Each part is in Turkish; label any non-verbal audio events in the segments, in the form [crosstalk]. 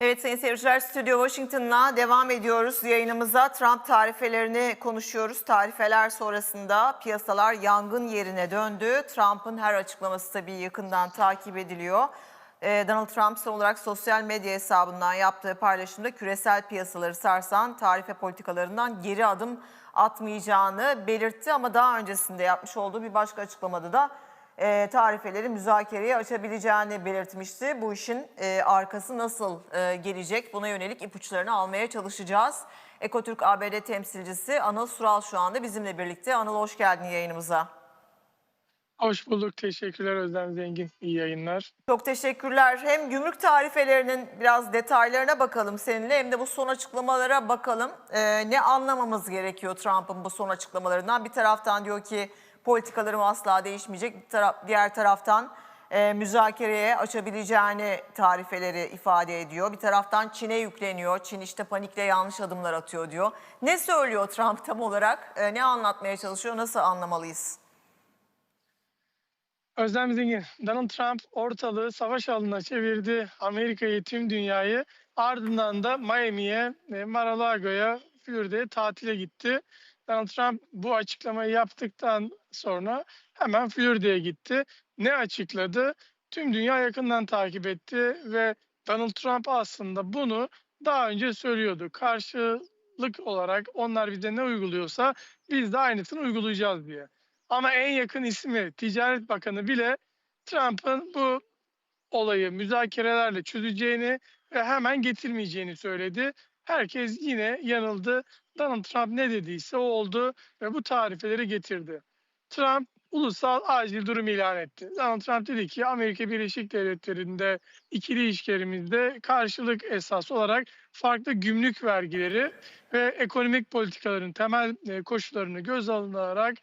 Evet sayın seyirciler Stüdyo Washington'la devam ediyoruz yayınımıza. Trump tarifelerini konuşuyoruz. Tarifeler sonrasında piyasalar yangın yerine döndü. Trump'ın her açıklaması tabii yakından takip ediliyor. Ee, Donald Trump son olarak sosyal medya hesabından yaptığı paylaşımda küresel piyasaları sarsan tarife politikalarından geri adım atmayacağını belirtti. Ama daha öncesinde yapmış olduğu bir başka açıklamada da e, tarifeleri müzakereye açabileceğini belirtmişti. Bu işin e, arkası nasıl e, gelecek buna yönelik ipuçlarını almaya çalışacağız. Ekotürk ABD temsilcisi Anıl Sural şu anda bizimle birlikte. Anıl hoş geldin yayınımıza. Hoş bulduk. Teşekkürler Özlem Zengin. İyi yayınlar. Çok teşekkürler. Hem gümrük tarifelerinin biraz detaylarına bakalım seninle hem de bu son açıklamalara bakalım. Ee, ne anlamamız gerekiyor Trump'ın bu son açıklamalarından? Bir taraftan diyor ki politikalarım asla değişmeyecek. Diğer taraftan e, müzakereye açabileceğini tarifeleri ifade ediyor. Bir taraftan Çin'e yükleniyor. Çin işte panikle yanlış adımlar atıyor diyor. Ne söylüyor Trump tam olarak? E, ne anlatmaya çalışıyor? Nasıl anlamalıyız? Özlem Zengin, Donald Trump ortalığı savaş alanına çevirdi. Amerika'yı, tüm dünyayı. Ardından da Miami'ye, e, Mar-a-Lago'ya, Florida'ya tatile gitti. Donald Trump bu açıklamayı yaptıktan sonra hemen Florida'ya gitti. Ne açıkladı? Tüm dünya yakından takip etti ve Donald Trump aslında bunu daha önce söylüyordu. Karşılık olarak onlar bize ne uyguluyorsa biz de aynısını uygulayacağız diye. Ama en yakın ismi Ticaret Bakanı bile Trump'ın bu olayı müzakerelerle çözeceğini ve hemen getirmeyeceğini söyledi. Herkes yine yanıldı. Donald Trump ne dediyse o oldu ve bu tarifeleri getirdi. Trump ulusal acil durum ilan etti. Donald Trump dedi ki Amerika Birleşik Devletleri'nde ikili ilişkilerimizde karşılık esas olarak farklı gümrük vergileri ve ekonomik politikaların temel e, koşullarını göz alınarak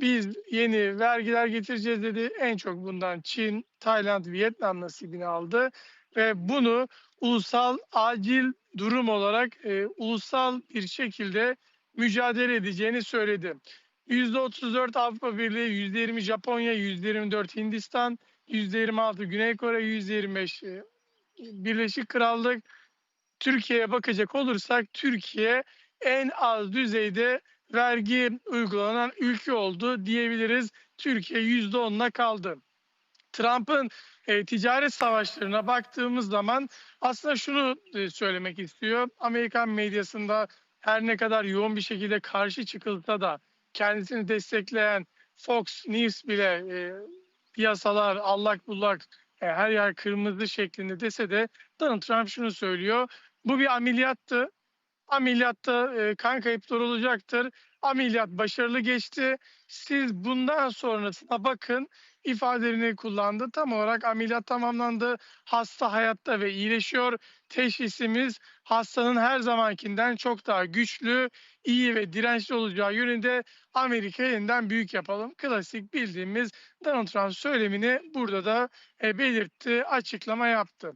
biz yeni vergiler getireceğiz dedi. En çok bundan Çin, Tayland, Vietnam nasibini aldı ve bunu ulusal acil durum olarak e, ulusal bir şekilde mücadele edeceğini söyledi. %34 Avrupa Birliği, %20 Japonya, %24 Hindistan, %26 Güney Kore, %25 e, Birleşik Krallık. Türkiye'ye bakacak olursak Türkiye en az düzeyde vergi uygulanan ülke oldu diyebiliriz. Türkiye %10'la kaldı. Trump'ın e, ticaret savaşlarına baktığımız zaman aslında şunu e, söylemek istiyor. Amerikan medyasında her ne kadar yoğun bir şekilde karşı çıkılsa da kendisini destekleyen Fox News bile e, piyasalar allak bullak e, her yer kırmızı şeklinde dese de Donald Trump şunu söylüyor. Bu bir ameliyattı. Ameliyatta e, kan kayıpları olacaktır. Ameliyat başarılı geçti. Siz bundan sonrasına bakın ifadelerini kullandı. Tam olarak ameliyat tamamlandı. Hasta hayatta ve iyileşiyor. Teşhisimiz hastanın her zamankinden çok daha güçlü, iyi ve dirençli olacağı yönünde Amerika'yı yeniden büyük yapalım. Klasik bildiğimiz Donald Trump söylemini burada da e, belirtti, açıklama yaptı.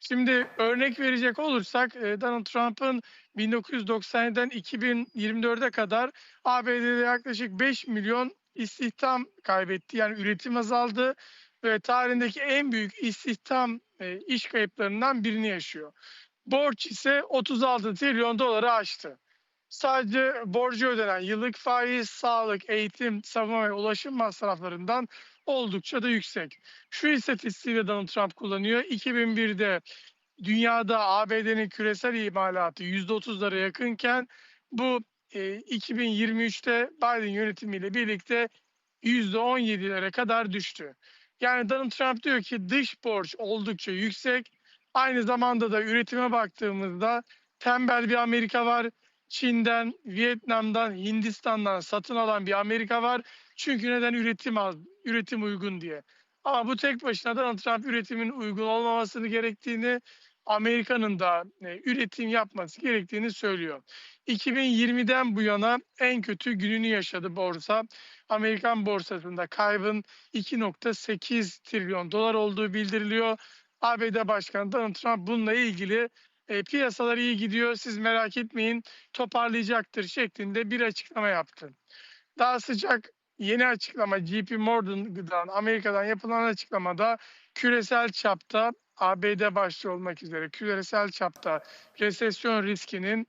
Şimdi örnek verecek olursak e, Donald Trump'ın 1997'den 2024'e kadar ABD'de yaklaşık 5 milyon istihdam kaybetti. Yani üretim azaldı ve tarihindeki en büyük istihdam e, iş kayıplarından birini yaşıyor. Borç ise 36 trilyon doları aştı. Sadece borcu ödenen yıllık faiz, sağlık, eğitim, savunma ve ulaşım masraflarından oldukça da yüksek. Şu istatistiği de Donald Trump kullanıyor. 2001'de dünyada ABD'nin küresel imalatı %30'lara yakınken bu e, 2023'te Biden yönetimiyle birlikte %17'lere kadar düştü. Yani Donald Trump diyor ki dış borç oldukça yüksek. Aynı zamanda da üretime baktığımızda tembel bir Amerika var. Çin'den, Vietnam'dan, Hindistan'dan satın alan bir Amerika var. Çünkü neden üretim az, üretim uygun diye. Ama bu tek başına Donald Trump üretimin uygun olmamasını gerektiğini, Amerika'nın da e, üretim yapması gerektiğini söylüyor. 2020'den bu yana en kötü gününü yaşadı borsa. Amerikan borsasında kaybın 2.8 trilyon dolar olduğu bildiriliyor. ABD Başkanı Donald Trump bununla ilgili e, piyasalar iyi gidiyor siz merak etmeyin toparlayacaktır şeklinde bir açıklama yaptı. Daha sıcak yeni açıklama JP Morgan'dan Amerika'dan yapılan açıklamada küresel çapta ABD başta olmak üzere küresel çapta resesyon riskinin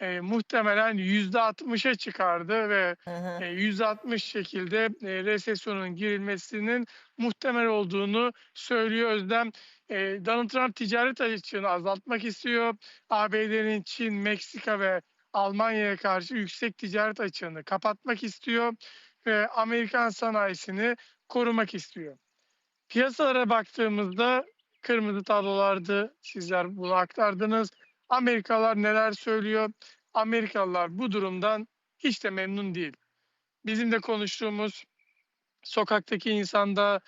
e, muhtemelen %60'a çıkardı ve Hı hı. e, %60 şekilde e, resesyonun girilmesinin muhtemel olduğunu söylüyor Özlem. E, Donald Trump ticaret açığını azaltmak istiyor. ABD'nin Çin, Meksika ve Almanya'ya karşı yüksek ticaret açığını kapatmak istiyor ve Amerikan sanayisini korumak istiyor. Piyasalara baktığımızda kırmızı tablolardı. Sizler bunu aktardınız. Amerikalılar neler söylüyor? Amerikalılar bu durumdan hiç de memnun değil. Bizim de konuştuğumuz sokaktaki insanda,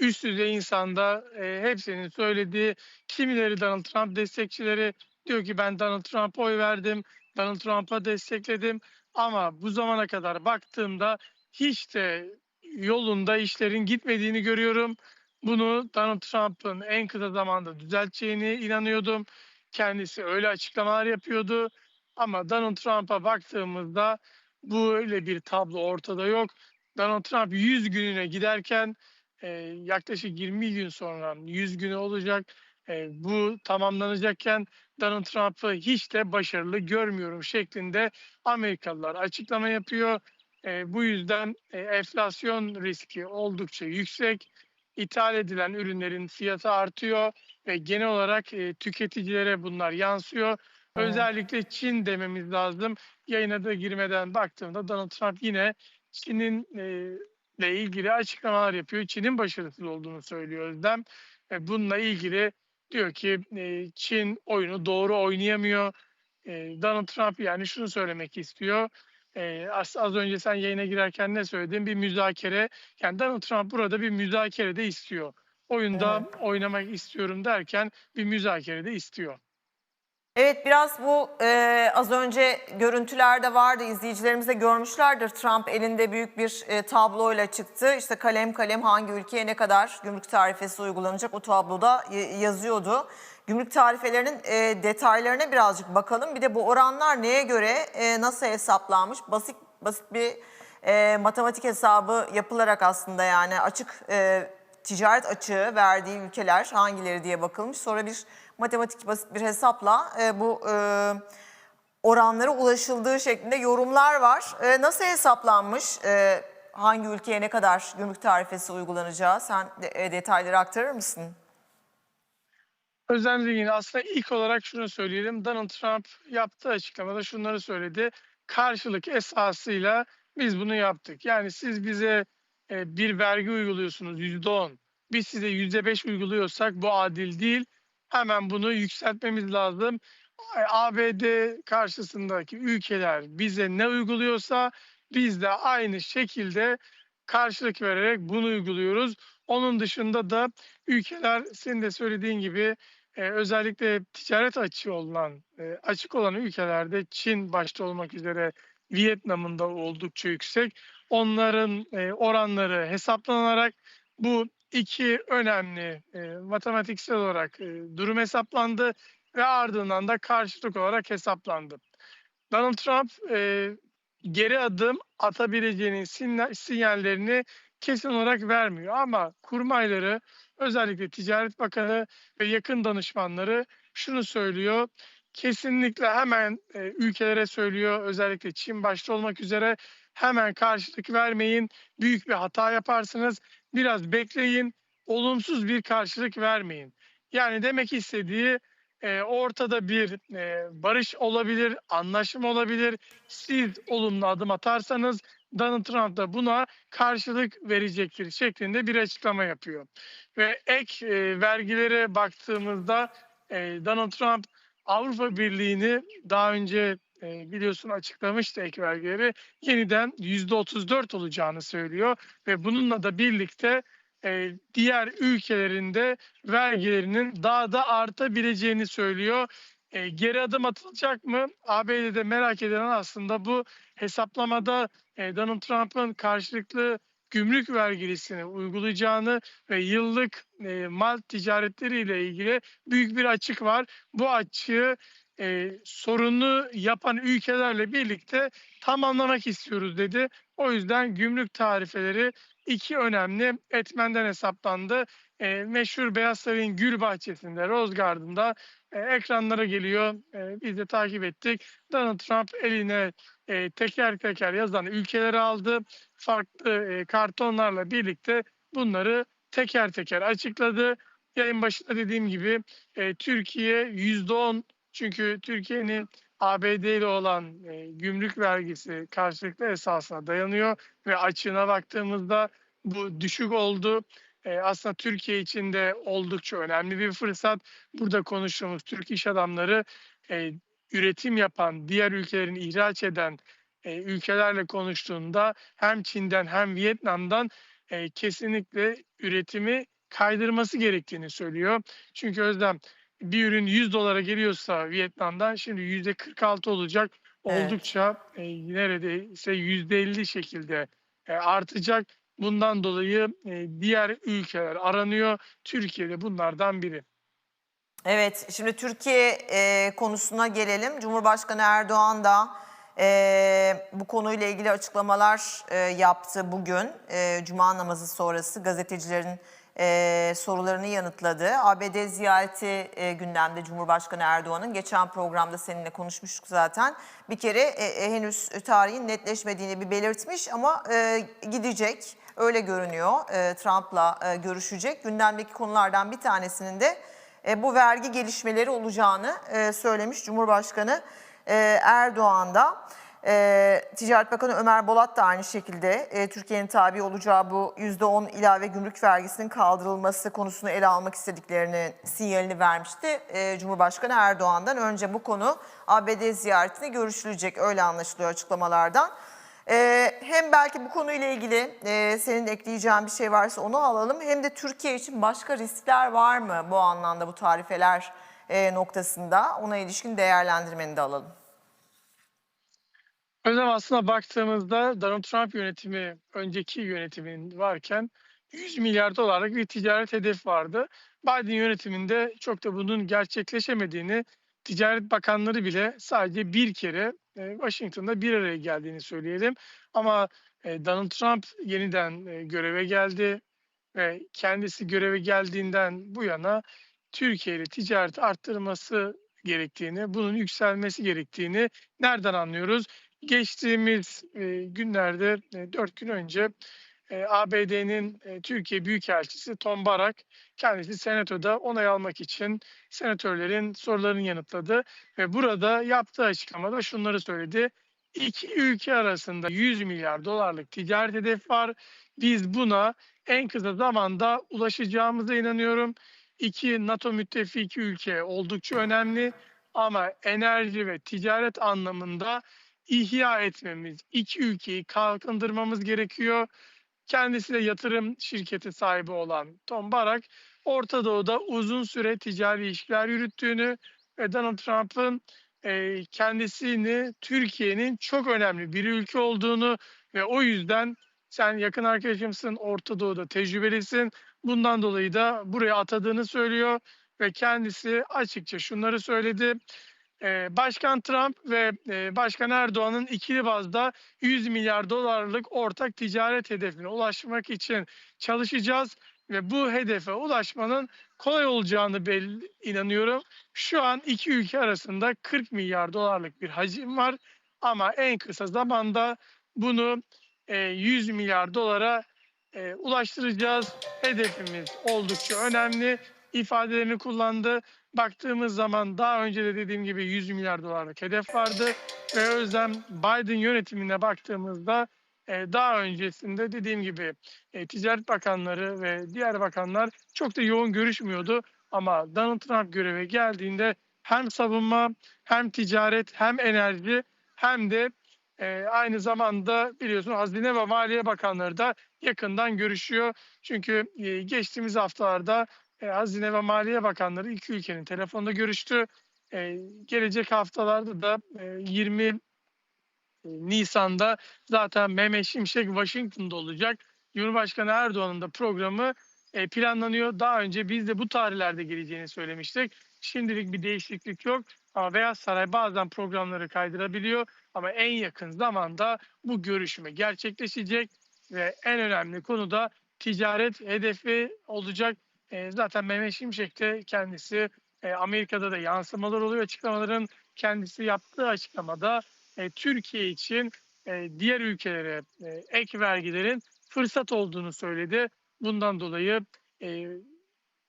üst düzey insanda e, hepsinin söylediği kimileri Donald Trump destekçileri diyor ki ben Donald Trump'a oy verdim, Donald Trump'a destekledim ama bu zamana kadar baktığımda hiç de yolunda işlerin gitmediğini görüyorum. Bunu Donald Trump'ın en kısa zamanda düzelteceğine inanıyordum. Kendisi öyle açıklamalar yapıyordu. Ama Donald Trump'a baktığımızda böyle bir tablo ortada yok. Donald Trump 100 gününe giderken e, yaklaşık 20 gün sonra 100 günü olacak. E, bu tamamlanacakken Donald Trump'ı hiç de başarılı görmüyorum şeklinde Amerikalılar açıklama yapıyor. E, bu yüzden e, enflasyon riski oldukça yüksek. İthal edilen ürünlerin fiyatı artıyor ve genel olarak e, tüketicilere bunlar yansıyor. Evet. Özellikle Çin dememiz lazım. Yayına da girmeden baktığımda Donald Trump yine Çin'in e, ile ilgili açıklamalar yapıyor. Çin'in başarısız olduğunu söylüyor Özlem. Ve bununla ilgili diyor ki e, Çin oyunu doğru oynayamıyor. E, Donald Trump yani şunu söylemek istiyor. E, az, az önce sen yayına girerken ne söyledin? Bir müzakere. Yani Donald Trump burada bir müzakere de istiyor. Oyunda oynamak istiyorum derken bir müzakere de istiyor. Evet biraz bu e, az önce görüntülerde vardı izleyicilerimiz de görmüşlerdir. Trump elinde büyük bir e, tabloyla çıktı. İşte kalem kalem hangi ülkeye ne kadar gümrük tarifesi uygulanacak o tabloda y- yazıyordu. Gümrük tarifelerinin e, detaylarına birazcık bakalım. Bir de bu oranlar neye göre e, nasıl hesaplanmış? Basit basit bir e, matematik hesabı yapılarak aslında yani açık e, ticaret açığı verdiği ülkeler hangileri diye bakılmış. Sonra bir matematik basit bir hesapla e, bu e, oranlara ulaşıldığı şeklinde yorumlar var. E, nasıl hesaplanmış? E, hangi ülkeye ne kadar gümrük tarifesi uygulanacağı? Sen de, e, detayları aktarır mısın? Özlem aslında ilk olarak şunu söyleyelim. Donald Trump yaptığı açıklamada şunları söyledi. Karşılık esasıyla biz bunu yaptık. Yani siz bize e, bir vergi uyguluyorsunuz yüzde on. Biz size yüzde beş uyguluyorsak bu adil değil. Hemen bunu yükseltmemiz lazım. ABD karşısındaki ülkeler bize ne uyguluyorsa biz de aynı şekilde karşılık vererek bunu uyguluyoruz. Onun dışında da ülkeler senin de söylediğin gibi e, özellikle ticaret açığı olan e, açık olan ülkelerde Çin başta olmak üzere Vietnam'ın da oldukça yüksek. Onların e, oranları hesaplanarak bu iki önemli e, matematiksel olarak e, durum hesaplandı ve ardından da karşılık olarak hesaplandı. Donald Trump e, geri adım atabileceğinin sinyal- sinyallerini kesin olarak vermiyor ama kurmayları özellikle Ticaret Bakanı ve yakın danışmanları şunu söylüyor. Kesinlikle hemen e, ülkelere söylüyor özellikle Çin başta olmak üzere hemen karşılık vermeyin. Büyük bir hata yaparsınız. Biraz bekleyin. Olumsuz bir karşılık vermeyin. Yani demek istediği e, ortada bir e, barış olabilir, anlaşma olabilir. Siz olumlu adım atarsanız Donald Trump da buna karşılık verecektir şeklinde bir açıklama yapıyor. Ve ek e, vergilere baktığımızda Donald Trump Avrupa Birliği'ni daha önce e, biliyorsun açıklamıştı ek vergileri yeniden %34 olacağını söylüyor ve bununla da birlikte e, diğer ülkelerinde vergilerinin daha da artabileceğini söylüyor. E, geri adım atılacak mı? ABD'de merak edilen aslında bu hesaplamada e, Donald Trump'ın karşılıklı gümrük vergisini uygulayacağını ve yıllık e, mal ticaretleriyle ilgili büyük bir açık var. Bu açığı e, sorunlu yapan ülkelerle birlikte tamamlamak istiyoruz dedi. O yüzden gümrük tarifeleri iki önemli etmenden hesaplandı. e, meşhur Beyaz Saray'ın Gül Bahçesi'nde, Rose Garden'da e, ekranlara geliyor. E, biz de takip ettik. Donald Trump eline e, teker teker yazan ülkeleri aldı. Farklı e, kartonlarla birlikte bunları teker teker açıkladı. Yayın başında dediğim gibi e, Türkiye %10 çünkü Türkiye'nin ABD ile olan e, gümrük vergisi karşılıklı esasına dayanıyor ve açığına baktığımızda bu düşük oldu. E, aslında Türkiye için de oldukça önemli bir fırsat. Burada konuştuğumuz Türk iş adamları e, üretim yapan, diğer ülkelerin ihraç eden e, ülkelerle konuştuğunda hem Çin'den hem Vietnam'dan e, kesinlikle üretimi kaydırması gerektiğini söylüyor. Çünkü Özlem bir ürün 100 dolara geliyorsa Vietnam'dan şimdi yüzde 46 olacak. Evet. Oldukça e, neredeyse yüzde 50 şekilde e, artacak. Bundan dolayı e, diğer ülkeler aranıyor. Türkiye de bunlardan biri. Evet, şimdi Türkiye e, konusuna gelelim. Cumhurbaşkanı Erdoğan da e, bu konuyla ilgili açıklamalar e, yaptı bugün. E, Cuma namazı sonrası gazetecilerin e, sorularını yanıtladı. ABD ziyareti e, gündemde Cumhurbaşkanı Erdoğan'ın. Geçen programda seninle konuşmuştuk zaten. Bir kere e, e, henüz tarihin netleşmediğini bir belirtmiş ama e, gidecek. Öyle görünüyor. E, Trump'la e, görüşecek. Gündemdeki konulardan bir tanesinin de e, bu vergi gelişmeleri olacağını e, söylemiş Cumhurbaşkanı e, Erdoğan da. E, Ticaret Bakanı Ömer Bolat da aynı şekilde e, Türkiye'nin tabi olacağı bu %10 ilave gümrük vergisinin kaldırılması konusunu ele almak istediklerini sinyalini vermişti. E, Cumhurbaşkanı Erdoğan'dan önce bu konu ABD ziyaretinde görüşülecek öyle anlaşılıyor açıklamalardan. Ee, hem belki bu konuyla ilgili e, senin ekleyeceğin bir şey varsa onu alalım. Hem de Türkiye için başka riskler var mı bu anlamda bu tarifeler e, noktasında? Ona ilişkin değerlendirmeni de alalım. Özlem aslında baktığımızda Donald Trump yönetimi önceki yönetimin varken 100 milyar dolarlık bir ticaret hedefi vardı. Biden yönetiminde çok da bunun gerçekleşemediğini Ticaret Bakanları bile sadece bir kere e, Washington'da bir araya geldiğini söyleyelim. Ama e, Donald Trump yeniden e, göreve geldi ve kendisi göreve geldiğinden bu yana Türkiye ile ticareti arttırması gerektiğini, bunun yükselmesi gerektiğini nereden anlıyoruz? Geçtiğimiz e, günlerde, e, 4 gün önce e, ABD'nin e, Türkiye Büyükelçisi Tom Barak kendisi senatoda onay almak için senatörlerin sorularını yanıtladı ve burada yaptığı açıklamada şunları söyledi. İki ülke arasında 100 milyar dolarlık ticaret hedefi var. Biz buna en kısa zamanda ulaşacağımıza inanıyorum. İki NATO müttefiki ülke oldukça önemli ama enerji ve ticaret anlamında ihya etmemiz, iki ülkeyi kalkındırmamız gerekiyor. Kendisi de yatırım şirketi sahibi olan Tom Barak, Orta Doğu'da uzun süre ticari ilişkiler yürüttüğünü ve Donald Trump'ın e, kendisini Türkiye'nin çok önemli bir ülke olduğunu ve o yüzden sen yakın arkadaşımsın, Orta Doğu'da tecrübelisin. Bundan dolayı da buraya atadığını söylüyor ve kendisi açıkça şunları söyledi. Ee, Başkan Trump ve e, Başkan Erdoğan'ın ikili bazda 100 milyar dolarlık ortak ticaret hedefine ulaşmak için çalışacağız ve bu hedefe ulaşmanın kolay olacağını belli, inanıyorum. Şu an iki ülke arasında 40 milyar dolarlık bir hacim var ama en kısa zamanda bunu e, 100 milyar dolara e, ulaştıracağız. Hedefimiz oldukça önemli ifadelerini kullandı. Baktığımız zaman daha önce de dediğim gibi 100 milyar dolarlık hedef vardı ve Özlem Biden yönetimine baktığımızda e, daha öncesinde dediğim gibi e, ticaret bakanları ve diğer bakanlar çok da yoğun görüşmüyordu ama Donald Trump göreve geldiğinde hem savunma hem ticaret hem enerji hem de e, aynı zamanda biliyorsun Hazine ve Maliye Bakanları da yakından görüşüyor. Çünkü geçtiğimiz haftalarda e, Hazine ve Maliye Bakanları iki ülkenin telefonda görüştü. E, gelecek haftalarda da e, 20 Nisan'da zaten Mehmet Şimşek Washington'da olacak. Cumhurbaşkanı Erdoğan'ın da programı e, planlanıyor. Daha önce biz de bu tarihlerde geleceğini söylemiştik. Şimdilik bir değişiklik yok ama Beyaz Saray bazen programları kaydırabiliyor. Ama en yakın zamanda bu görüşme gerçekleşecek ve en önemli konu da ticaret hedefi olacak. Eee, zaten Mehmet Şimşek de kendisi, eee, Amerika'da da yansımalar oluyor açıklamaların. Kendisi yaptığı açıklamada, eee, Türkiye için, eee, diğer ülkelere, eee, ek vergilerin fırsat olduğunu söyledi. Bundan dolayı, eee,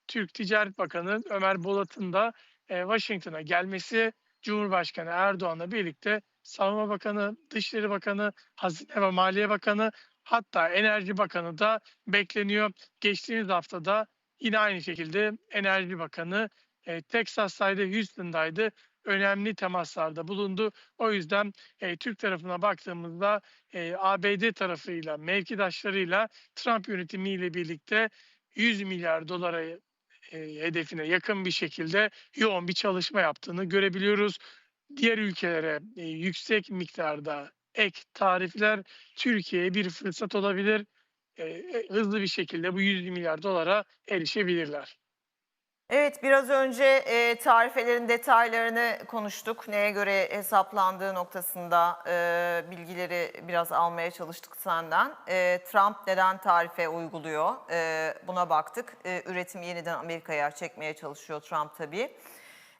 Türk Ticaret Bakanı Ömer Bolat'ın da, eee, Washington'a gelmesi, Cumhurbaşkanı Erdoğan'la birlikte Savunma Bakanı, Dışişleri Bakanı, Hazine ve Maliye Bakanı hatta Enerji Bakanı da bekleniyor. Geçtiğimiz haftada yine aynı şekilde Enerji Bakanı, eee, Teksas'taydı, Houston'daydı. Önemli temaslarda bulundu. O yüzden, eee, Türk tarafına baktığımızda, eee, ABD tarafıyla, mevkidaşlarıyla Trump yönetimiyle birlikte $100 milyar eee, hedefine yakın bir şekilde yoğun bir çalışma yaptığını görebiliyoruz. Diğer ülkelere, eee, yüksek miktarda ek tarifler Türkiye'ye bir fırsat olabilir. Eee, hızlı bir şekilde bu $100 milyar erişebilirler. Evet, biraz önce, eee, tarifelerin detaylarını konuştuk. Neye göre hesaplandığı noktasında, eee, bilgileri biraz almaya çalıştık senden. Eee, Trump neden tarife uyguluyor? Eee, buna baktık. Eee, üretimi yeniden Amerika'ya çekmeye çalışıyor Trump tabii.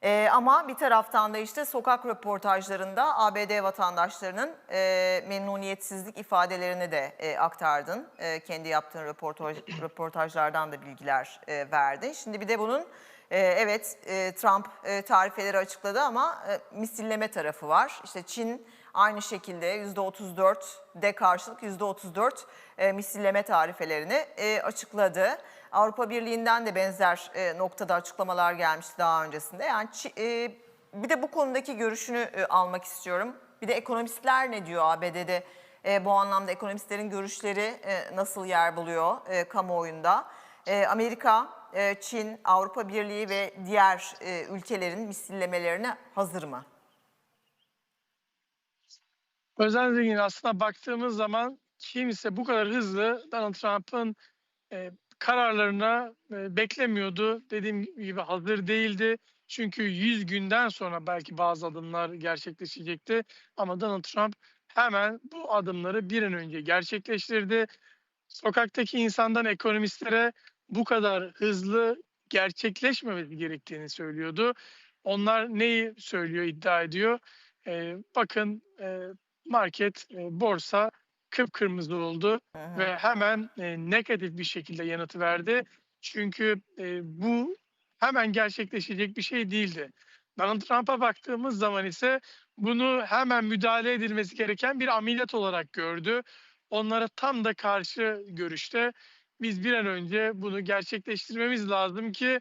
Eee, ama bir taraftan da işte sokak röportajlarında ABD vatandaşlarının eee, memnuniyetsizlik ifadelerini de eee, aktardın. Eee, kendi yaptığın röportaj, röportajlardan da bilgiler eee, verdin. Şimdi bir de bunun eee, evet eee, Trump eee, tarifeleri açıkladı ama eee, misilleme tarafı var. İşte Çin aynı şekilde %34 de karşılık %34 eee, misilleme tarifelerini eee, açıkladı. Avrupa Birliği'nden de benzer e, noktada açıklamalar gelmişti daha öncesinde. Yani e, bir de bu konudaki görüşünü e, almak istiyorum. Bir de ekonomistler ne diyor ABD'de? E, bu anlamda ekonomistlerin görüşleri e, nasıl yer buluyor e, kamuoyunda? E, Amerika, e, Çin, Avrupa Birliği ve diğer e, ülkelerin misillemelerine hazır mı? Özellikle aslında baktığımız zaman kimse bu kadar hızlı Donald Trump'ın eee, kararlarına eee, beklemiyordu. Dediğim gibi hazır değildi. Çünkü 100 günden sonra belki bazı adımlar gerçekleşecekti. Ama Donald Trump hemen bu adımları bir an önce gerçekleştirdi. Sokaktaki insandan ekonomistlere bu kadar hızlı gerçekleşmemesi gerektiğini söylüyordu. Onlar neyi söylüyor, iddia ediyor? Eee, bakın eee, market, eee, borsa kıpkırmızı oldu hı. ve hemen eee, negatif bir şekilde yanıt verdi. Çünkü eee, bu hemen gerçekleşecek bir şey değildi. Donald Trump'a baktığımız zaman ise bunu hemen müdahale edilmesi gereken bir ameliyat olarak gördü. Onlara tam da karşı görüşte biz bir an önce bunu gerçekleştirmemiz lazım ki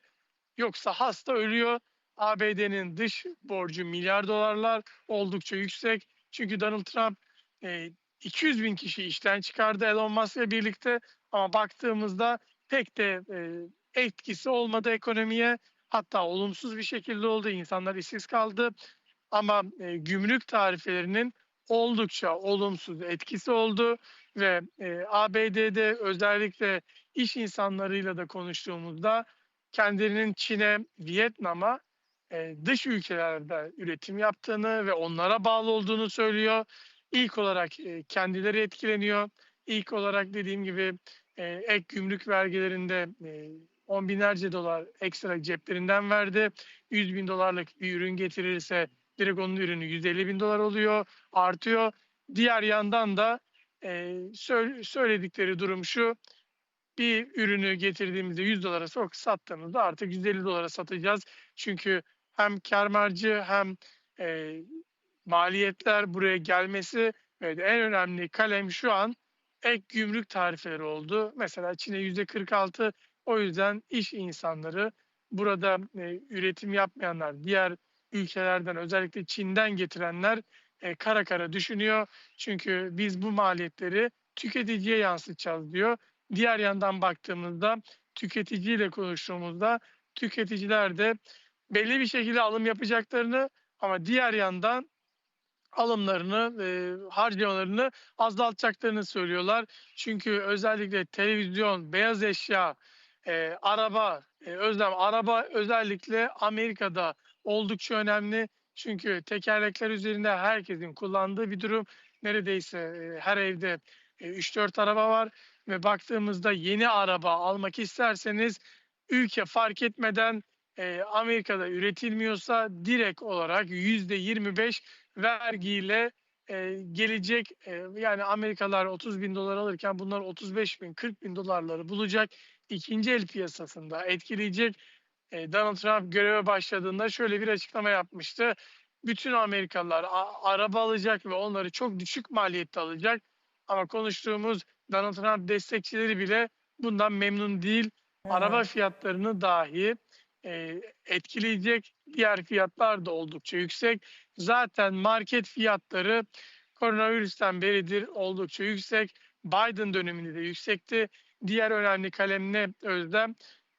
yoksa hasta ölüyor. ABD'nin dış borcu milyar dolarlar oldukça yüksek. Çünkü Donald Trump eee 200 bin kişi işten çıkardı Elon Musk'la birlikte ama baktığımızda pek de eee, etkisi olmadı ekonomiye. Hatta olumsuz bir şekilde oldu. İnsanlar işsiz kaldı. Ama eee, gümrük tarifelerinin oldukça olumsuz etkisi oldu ve eee, ABD'de özellikle iş insanlarıyla da konuştuğumuzda kendilerinin Çin'e, Vietnam'a dış ülkelerde üretim yaptığını ve onlara bağlı olduğunu söylüyor. İlk olarak eee, kendileri etkileniyor. İlk olarak dediğim gibi eee, ek gümrük vergilerinde on binlerce dolar ekstra ceplerinden verdi. 100 bin dolarlık bir ürün getirirse direkt onun ürünü 150 bin dolar oluyor, artıyor. Diğer yandan da söyle- söyledikleri durum şu, bir ürünü getirdiğimizde 100 dolara sattığımızda artık 150 dolara satacağız. Çünkü hem marjı hem eee, maliyetler buraya gelmesi ve en önemli kalem şu an ek gümrük tarifeleri oldu. Mesela Çin'e %46 o yüzden iş insanları burada eee, üretim yapmayanlar, diğer ülkelerden özellikle Çin'den getirenler eee, kara kara düşünüyor. Çünkü biz bu maliyetleri tüketiciye yansıtacağız diyor. Diğer yandan baktığımızda tüketiciyle konuştuğumuzda tüketiciler de belli bir şekilde alım yapacaklarını ama diğer yandan alımlarını, eee, harcamalarını azaltacaklarını söylüyorlar. Çünkü özellikle televizyon, beyaz eşya, eee, araba, eee, özlem araba özellikle Amerika'da oldukça önemli. Çünkü tekerlekler üzerinde herkesin kullandığı bir durum. Neredeyse eee, her evde eee, 3-4 araba var ve baktığımızda yeni araba almak isterseniz ülke fark etmeden e, Amerika'da üretilmiyorsa direkt olarak %25 vergiyle e, gelecek e, yani Amerikalılar 30 bin dolar alırken bunlar 35 bin 40 bin dolarları bulacak ikinci el piyasasında etkileyecek. E, Donald Trump göreve başladığında şöyle bir açıklama yapmıştı. Bütün Amerikalılar araba alacak ve onları çok düşük maliyette alacak. Ama konuştuğumuz Donald Trump destekçileri bile bundan memnun değil. Hı. Araba fiyatlarını dahi e, etkileyecek diğer fiyatlar da oldukça yüksek. Zaten market fiyatları koronavirüsten beridir oldukça yüksek. Biden döneminde de yüksekti. Diğer önemli kalem ne Özlem?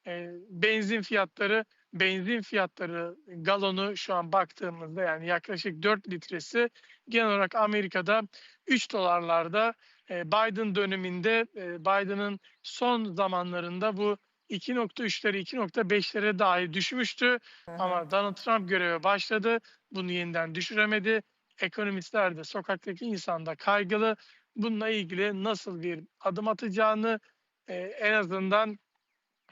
E, benzin fiyatları benzin fiyatları galonu şu an baktığımızda yani yaklaşık 4 litresi genel olarak Amerika'da 3 dolarlarda e, Biden döneminde Biden'ın son zamanlarında bu 2.3'lere 2.5'lere dahi düşmüştü. Ama Donald Trump göreve başladı. Bunu yeniden düşüremedi. Ekonomistler de sokaktaki insan da kaygılı. Bununla ilgili nasıl bir adım atacağını e, en azından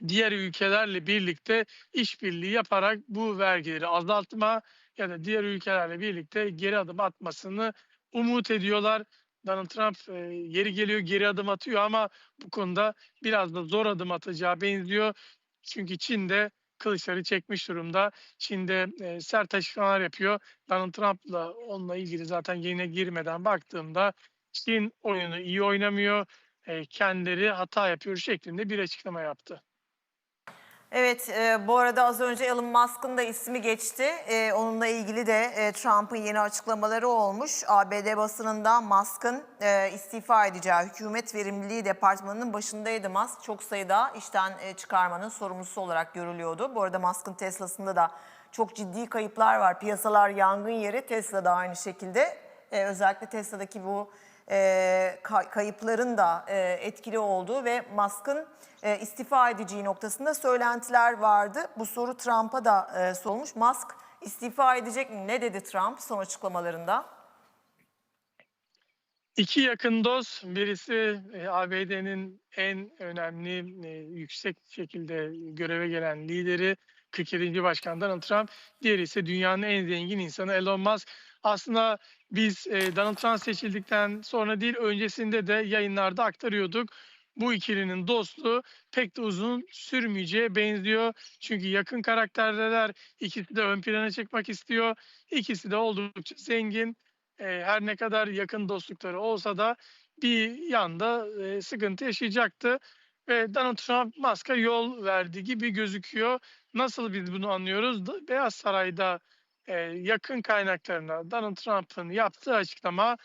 diğer ülkelerle birlikte işbirliği yaparak bu vergileri azaltma ya da diğer ülkelerle birlikte geri adım atmasını umut ediyorlar. Donald Trump e, yeri geliyor geri adım atıyor ama bu konuda biraz da zor adım atacağı benziyor. Çünkü Çin de kılıçları çekmiş durumda. Çin'de e, sert açıklamalar yapıyor. Donald Trump'la onunla ilgili zaten yayına girmeden baktığımda Çin oyunu iyi oynamıyor. E, kendileri hata yapıyor şeklinde bir açıklama yaptı. Evet, e, bu arada az önce Elon Musk'ın da ismi geçti. E, onunla ilgili de e, Trump'ın yeni açıklamaları olmuş. ABD basınında Musk'ın e, istifa edeceği hükümet verimliliği departmanının başındaydı Musk. Çok sayıda işten e, çıkarmanın sorumlusu olarak görülüyordu. Bu arada Musk'ın Tesla'sında da çok ciddi kayıplar var. Piyasalar yangın yeri, Tesla da aynı şekilde. E, özellikle Tesla'daki bu e, ka- kayıpların da e, etkili olduğu ve Musk'ın e, istifa edeceği noktasında söylentiler vardı. Bu soru Trump'a da e, sorulmuş. Musk istifa edecek mi? Ne dedi Trump son açıklamalarında? İki yakın dost, birisi ABD'nin en önemli, yüksek şekilde göreve gelen lideri 47. Başkan Donald Trump, diğeri ise dünyanın en zengin insanı Elon Musk. Aslında biz e, Donald Trump seçildikten sonra değil, öncesinde de yayınlarda aktarıyorduk. Bu ikilinin dostluğu pek de uzun sürmeyeceğe benziyor. Çünkü yakın karakterler, ikisi de ön plana çıkmak istiyor. İkisi de oldukça zengin e, her ne kadar yakın dostlukları olsa da bir yanda e, sıkıntı yaşayacaktı. Ve Donald Trump Musk'a yol verdi gibi gözüküyor. Nasıl biz bunu anlıyoruz? Beyaz Saray'da e, yakın kaynaklarına Donald Trump'ın yaptığı açıklama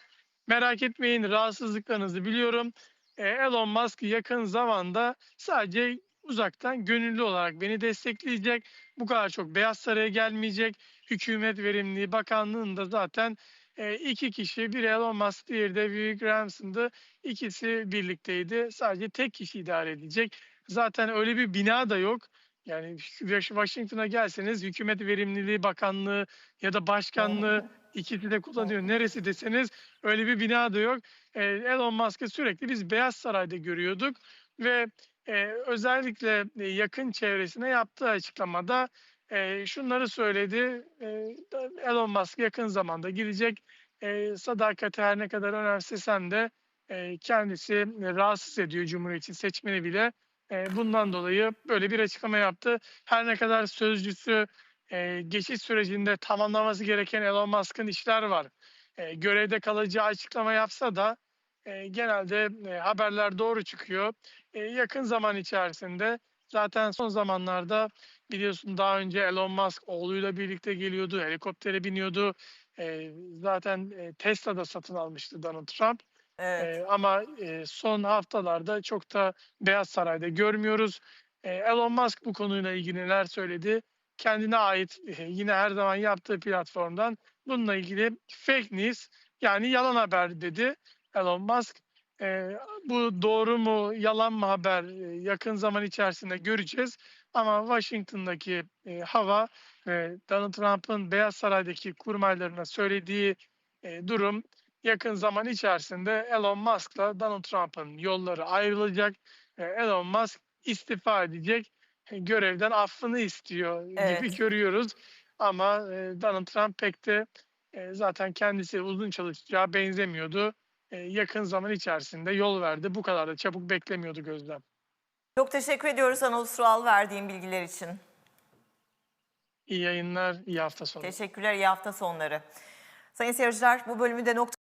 merak etmeyin rahatsızlıklarınızı biliyorum. E, Elon Musk yakın zamanda sadece uzaktan gönüllü olarak beni destekleyecek. Bu kadar çok Beyaz Saray'a gelmeyecek. Hükümet Verimliliği Bakanlığı'nda zaten e, iki kişi, bir Elon Musk, diğeri de Will Grahamson'dı. İkisi birlikteydi. Sadece tek kişi idare edecek. Zaten öyle bir bina da yok. Yani [laughs] Washington'a gelseniz Hükümet Verimliliği Bakanlığı ya da Başkanlığı ikisi de kullanıyor. Neresi deseniz öyle bir bina da yok. E, Elon Musk'ı sürekli biz Beyaz Saray'da görüyorduk ve e, özellikle e, yakın çevresine yaptığı açıklamada e, şunları söyledi. E, Elon Musk yakın zamanda gidecek. E, sadakati her ne kadar önemsesem de e, kendisi rahatsız ediyor Cumhuriyet'in seçmeni bile. E, bundan dolayı böyle bir açıklama yaptı. Her ne kadar sözcüsü e, geçiş sürecinde tamamlaması gereken Elon Musk'ın işler var. E, görevde kalacağı açıklama yapsa da e, genelde haberler doğru çıkıyor. Yakın zaman içerisinde zaten son zamanlarda biliyorsun daha önce Elon Musk oğluyla birlikte geliyordu, helikoptere biniyordu. Zaten Tesla'da satın almıştı Donald Trump. Evet. E, ama e, son haftalarda çok da Beyaz Saray'da görmüyoruz. E, Elon Musk bu konuyla ilgili neler söyledi? Kendine ait e, yine her zaman yaptığı platformdan bununla ilgili fake news yani yalan haber dedi Elon Musk. E, bu doğru mu yalan mı haber e, yakın zaman içerisinde göreceğiz. Ama Washington'daki e, hava ve Donald Trump'ın Beyaz Saray'daki kurmaylarına söylediği e, durum yakın zaman içerisinde Elon Musk'la Donald Trump'ın yolları ayrılacak. E, Elon Musk istifa edecek. görevden affını istiyor gibi Evet. görüyoruz. Ama e, Donald Trump pek de e, zaten kendisi uzun çalışacağı benzemiyordu. E, yakın zaman içerisinde yol verdi. Bu kadar da çabuk beklemiyordu gözlem. Çok teşekkür ediyoruz Anıl Sual verdiğin bilgiler için. İyi yayınlar, iyi hafta sonu. Teşekkürler, iyi hafta sonları. Sayın seyirciler bu bölümü de nokta